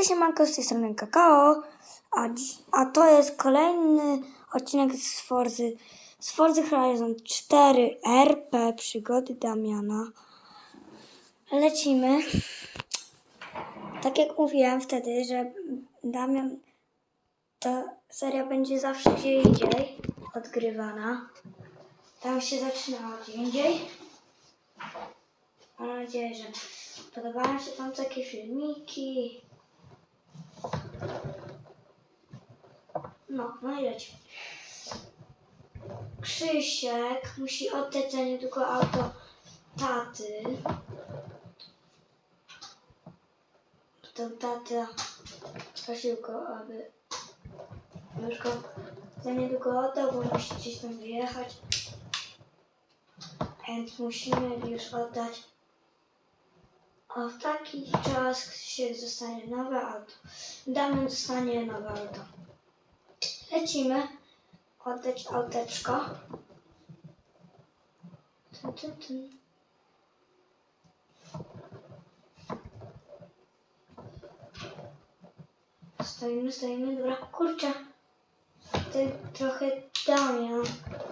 Cześć, Manko, z tej strony Kakao, a, a to jest kolejny odcinek z Forzy, z Forzy Horizon 4 RP Przygody Damiana. Lecimy. Tak jak mówiłem wtedy, że Damian, ta seria będzie zawsze gdzie indziej odgrywana. Tam się zaczynała gdzie indziej. Mam nadzieję, że podobają się Wam takie filmiki. No, no lecimy. Krzysiek musi oddać za niedługo auto taty. To tata prosił go, aby już go za niedługo oddał, bo musi gdzieś tam wyjechać. Więc musimy już oddać. A w taki czas się dostanie nowe auto. Damian dostanie nowe auto. Lecimy. Oddać auteczko. Tyn, tyn, tyn. Stoimy, stoimy. Dobra, kurczę. Ty trochę Damian.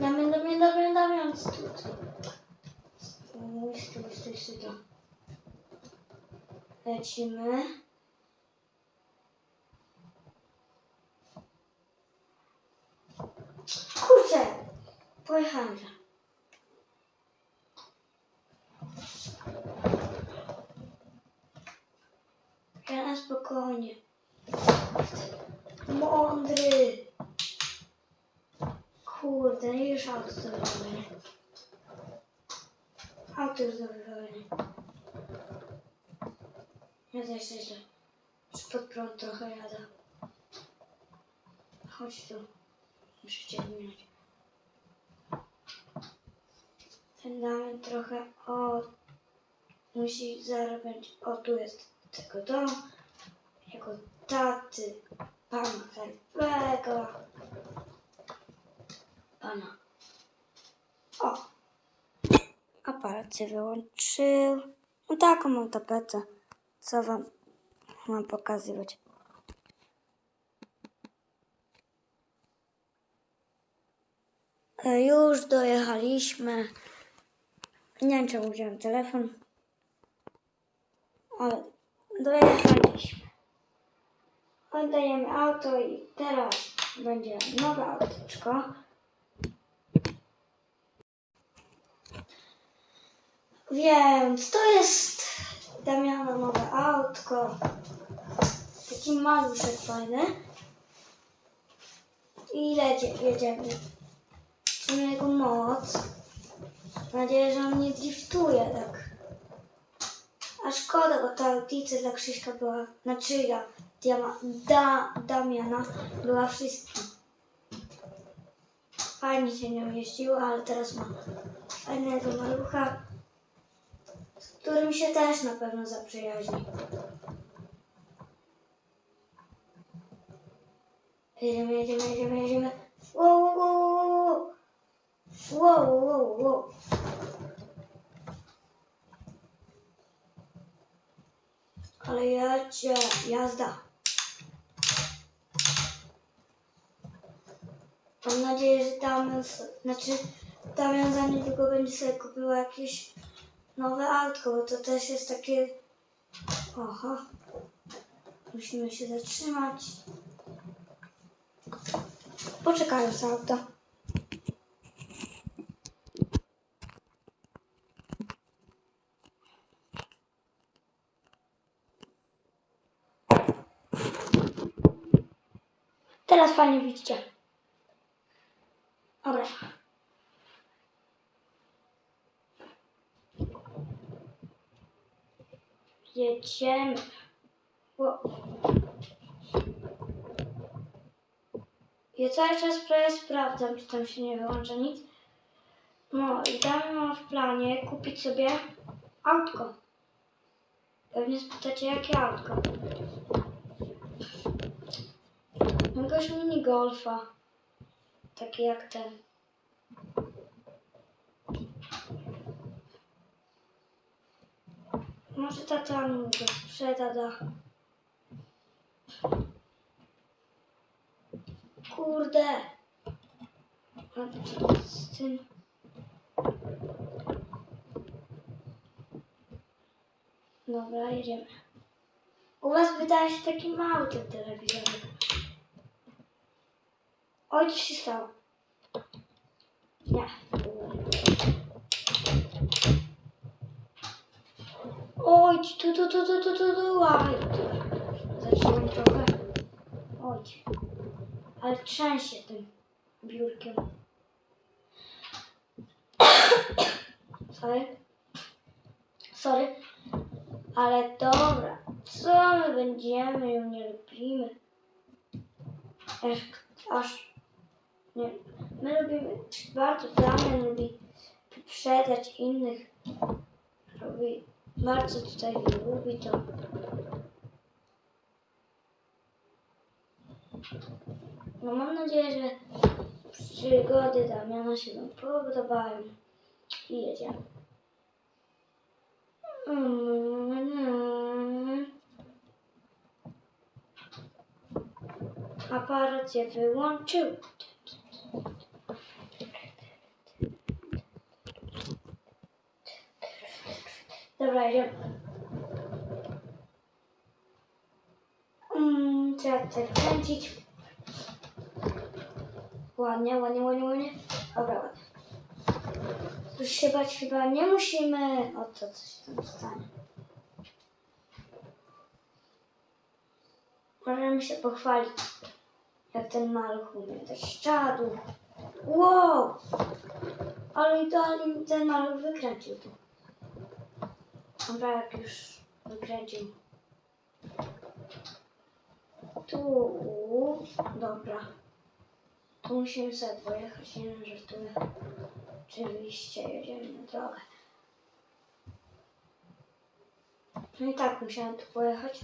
Damian, Damian, Damian, Damian. Stój, stój. Stój, stój, stój. Lecimy. Kurczę! Pojechałem. Ja na spokojnie. Mądry! Kurde, już auto do wywalenia. Auto już. Ja też źle. Już pod prąd trochę jadę. Chodź tu. Muszę cię wymieniać. Damian trochę o musi zarabiać. O tu jest tego dom. Jego taty. Pana Herpego. Pana. O! Aparat się wyłączył. No taką mam tapetę. Co wam mam pokazywać? E, Już dojechaliśmy. Nie wiem czemu wziąłem telefon. Ale dojechaliśmy. Oddajemy auto i teraz będzie nowe auteczko. Więc to jest Damiana nowe autko. Taki maluszek fajny. I jedzie, jedziemy. Czujemy jego moc. Mam nadzieję, że on nie driftuje tak. A szkoda, bo ta audicja dla Krzyśka była, znaczy ja, Diama, da, Damiana była wszystkim. Fajnie się nią jeździło, ale teraz ma fajnego malucha, z którym się też na pewno zaprzyjaźni. Jedziemy, jedziemy, jedziemy, jedziemy. Wow, wow, wow, wow, wow, wow, wow. Ale jadzie, jazda. Mam nadzieję, że Damian, znaczy Damian za niedługo będzie sobie kupił jakieś nowe autko, bo to też jest takie... Oho. Musimy się zatrzymać. Poczekając na auto. Teraz fajnie widzicie. Dobra. Jedziemy. Wow. Ja cały czas prawie sprawdzam, czy tam się nie wyłącza nic. No i tam mam w planie kupić sobie autko. Pewnie spytacie, jakie autko. Jakiegoś mini golfa. Taki jak ten. Może tata mi go sprzeda da. Kurde. A z tym? Dobra, jedziemy. U was wydaje się taki mały ten telewizorek. Oj, co się stało? Nie. Oj, tu, tu, tu, tu, tu, tu, tu, trochę. Oj. Ale trzęsie tym biurkiem. Sorry. Sorry. Ale dobra. Co my będziemy? Ją nie lubimy. Aż, aż nie. My lubimy bardzo Damian lubi wyprzedzać innych. Robi bardzo tutaj lubi to. No mam nadzieję, że przygody Damiana się Wam podobają. I jedziemy. Aparat się wyłączył. Dobra, idziemy. Mm, trzeba tutaj wkręcić. Ładnie, ładnie, ładnie, ładnie. Dobra, ładnie. Już się bać chyba nie musimy. O to, co się tam stanie. Możemy się pochwalić, jak ten maluch umie. To szczadu. Wow! Ale idealnie ten maluch wykręcił tu. Jak już wykręcił. Tu, dobra. Tu musimy sobie pojechać, nie wiem, żartuję. Oczywiście jedziemy na drogę. No i tak musiałem tu pojechać.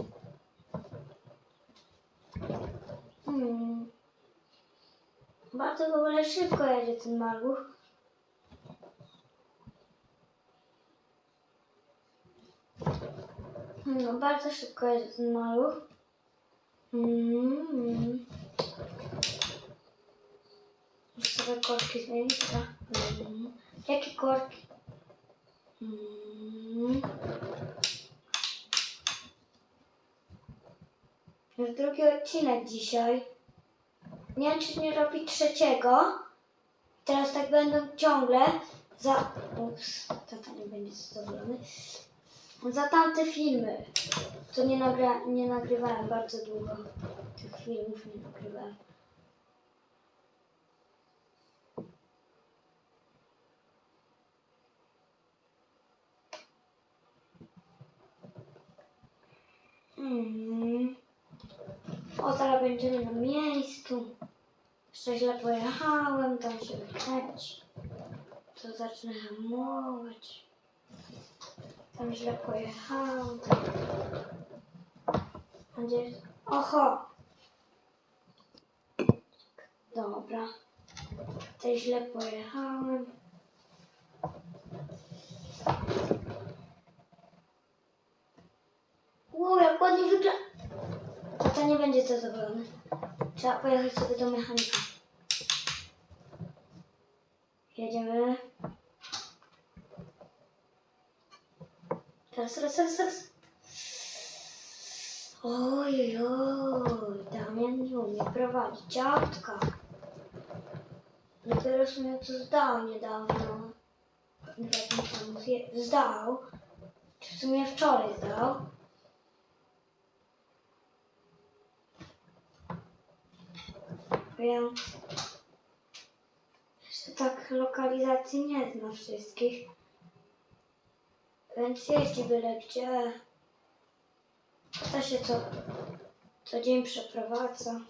Hmm. Bardzo w ogóle szybko jedzie ten maluch. No, bardzo szybko jedzie ten maluch. Mm. Muszę sobie korki zmienić, dobra? Mm. Jakie korki? Mm. Już drugi odcinek dzisiaj. Nie wiem, czy nie robić trzeciego. Teraz tak będą ciągle za... Ups, tata nie będzie zadowolony. Za tamte filmy, co nie, nagra... nie nagrywałem bardzo długo. Tych filmów nie nagrywałem. Mm. O, teraz będziemy na miejscu. Jeszcze źle pojechałem, tam się wykręci. To zacznę hamować. Tam źle pojechałem. Będzie... Oho! Dobra. Tutaj źle pojechałem. Wow, jak ładnie wygląda. Tata nie będzie zadowolony. Trzeba pojechać sobie do mechanika. Jedziemy. Teraz, teraz, teraz, teraz. Oj, oj, Damian nie umie prowadzić autka. Dopiero w sumie to zdał niedawno. Zdał. Czy w sumie wczoraj zdał. Więc jeszcze tak lokalizacji nie zna wszystkich. Więc jeździ byle gdzie. To się co, co dzień przeprowadza.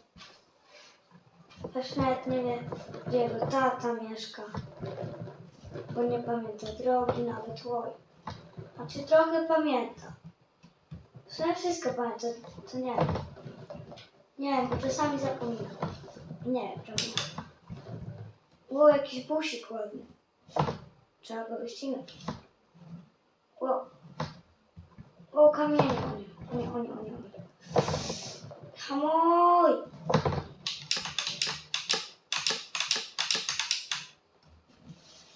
Też nawet nie wie, gdzie jego tata mieszka. Bo nie pamięta drogi, nawet łoj. Znaczy trochę pamięta. W sumie wszystko pamięta, to nie wiem. Nie wiem, bo czasami zapominam. Nie wiem, czemu. Było jakiś busik ładny. Trzeba go wyścinać. Wow. O, kamienie, o nie, o nie, o nie, o nie. Hamuj!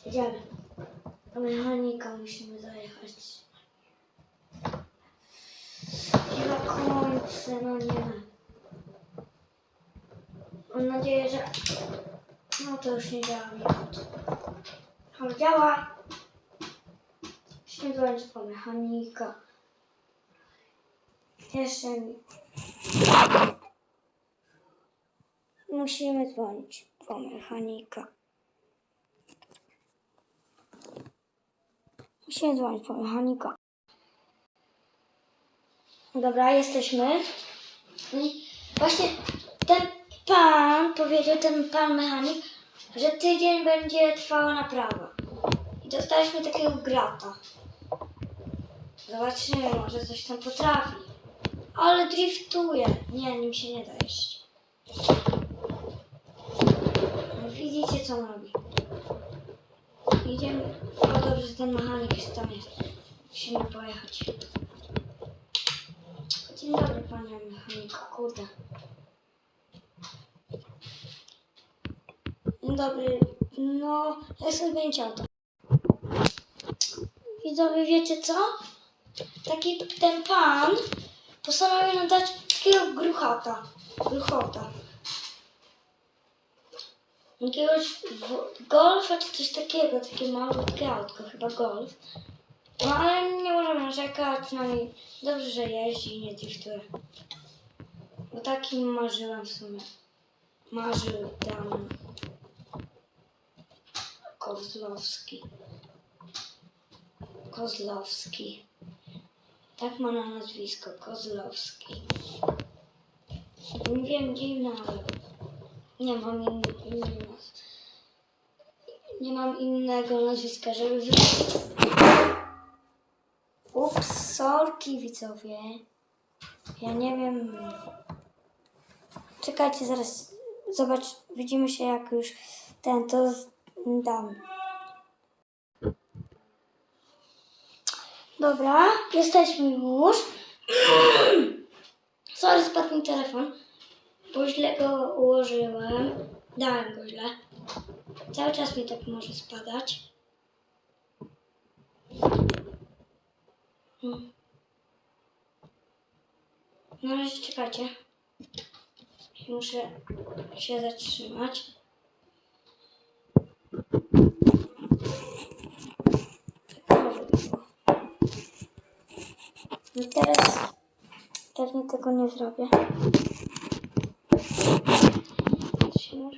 Idziemy. Do mechanika musimy zajechać. I na końcu, no nie. Mam nadzieję, że... No to już nie działa mi auto. Ale działa. Po mechanika. Jeszcze. Musimy dzwonić po mechanika. Musimy dzwonić po mechanika. Dobra, jesteśmy. I właśnie ten pan powiedział, ten pan mechanik, że tydzień będzie trwała naprawa. I dostaliśmy takiego grata. Zobaczymy, może coś tam potrafi. Ale driftuje. Nie, nim się nie da jeść. No, widzicie, co on robi. Idziemy. O, dobrze, ten mechanik już tam jest. Musimy pojechać. Dzień dobry, panie mechaniku. Kurde. Dzień dobry. No, ja chcę zmienić auto. Widzowie, wiecie co? Taki ten pan postanowił nam dać takiego gruchata. Gruchota. Jakiegoś golfa czy coś takiego, takie malutkie autko, chyba golf. No ale nie możemy narzekać, przynajmniej dobrze, że jeździ i nie driftuje. O takim marzyłem w sumie. Marzył tam Kozlowski. Kozlowski. Tak ma na nazwisko, Kozlowski. Nie wiem, dziwne, ale nie mam in, innego. Nie mam innego nazwiska, żeby wrócić. Ups, sorki widzowie. Ja nie wiem. Czekajcie, zaraz. Zobacz, widzimy się jak już ten to dam. Dobra, jesteśmy już. Sorry, spadł mi telefon, bo źle go ułożyłem. Dałem go źle. Cały czas mi tak może spadać. Hmm. Na razie czekajcie. Muszę się zatrzymać. Tak może było. I teraz pewnie tego nie zrobię. To się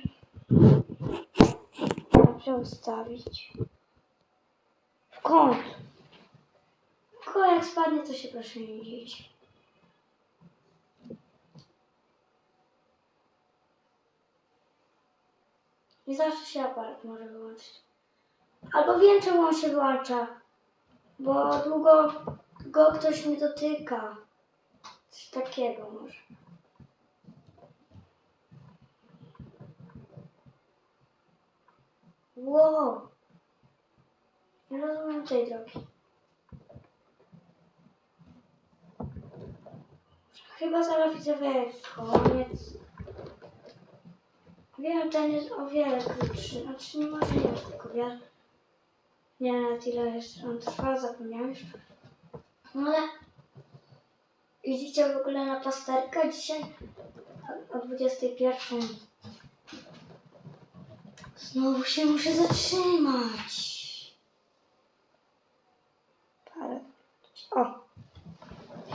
dobrze ustawić. W kąt. Tylko jak spadnie, to się proszę nie dziwić. I zawsze się aparat może wyłączyć. Albo wiem, czemu on się wyłącza. Bo długo go ktoś nie dotyka. Coś takiego może. Wow. Nie rozumiem tej drogi. Chyba zaraz widzowie koniec. Wiem, ten jest o wiele krótszy. Znaczy nie może nie tylko wiele. Nie nawet ile jeszcze on trwa, zapomniałem już. No ale idziecie w ogóle na pasterkę dzisiaj o, o 21. Znowu się muszę zatrzymać. Parę. O!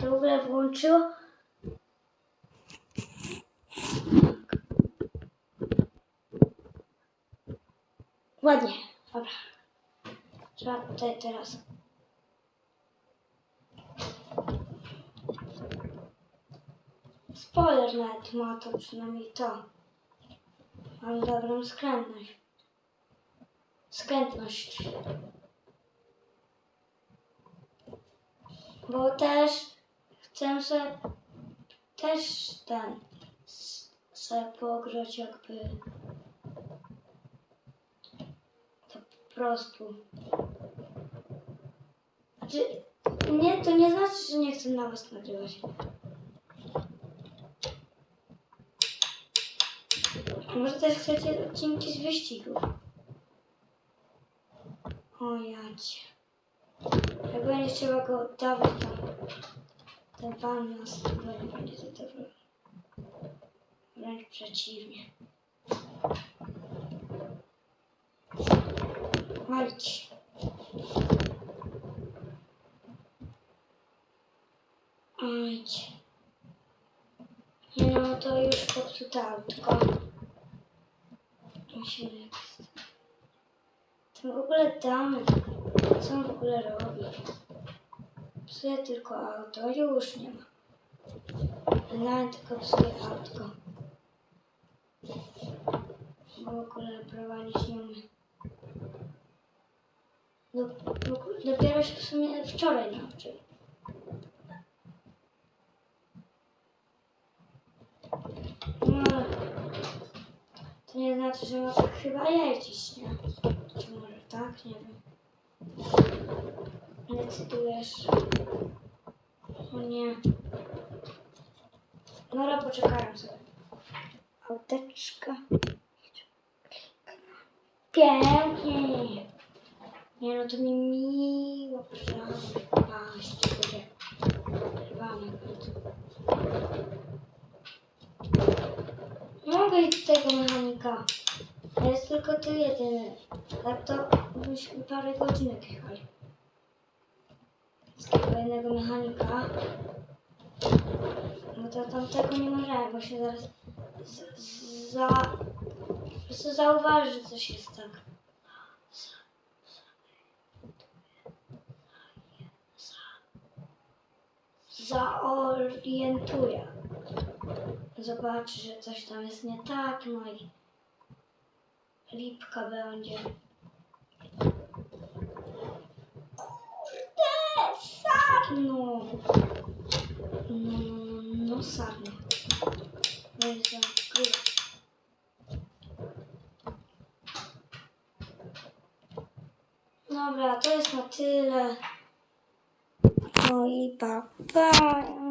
Się w ogóle włączyło. Ładnie. Dobra. Trzeba tutaj teraz. Spoiler nawet ma to przynajmniej to. Mam dobrą skrętność. Skrętność. Bo też chcę sobie też ten sobie pograć jakby to po prostu. Znaczy, nie, to nie znaczy, że nie chcę na was nagrywać. Może też chcecie odcinki z wyścigów. O jacie. Jak będzie trzeba go oddawać, to ten pan nas chyba nie będzie zadowolony. Wręcz przeciwnie. Chodź. Chodź. No to już popsute autko. Jakoś... To w ogóle damy. Co on w ogóle robi? Psuje tylko auto, już nie ma. Nawet tylko psuje autko. W ogóle prowadzić nie umie. No, no, dopiero się w sumie wczoraj nauczył. No ale to nie znaczy, że chyba jeździć, nie? Czy może tak? Nie wiem. Decydujesz. O nie. Dobra, poczekałem sobie. Auteczka. Pięknie. Nie no, to mi miło? Paść, będzie. Rwane bardzo. Mogę iść do tego mechanika. A jest tylko ty jedyny. Tak to byśmy parę godzinek jechali. Z tego jednego mechanika. No to tamtego nie możemy, bo się zaraz za... Po prostu zauważy, że coś jest tak. Zaorientuje. Zobaczy, że coś tam jest nie tak, no i lipka będzie. Kurde, sarno! No, no, no, no, sarno. No i za skóra. Dobra, to jest na tyle. No i pa, pa.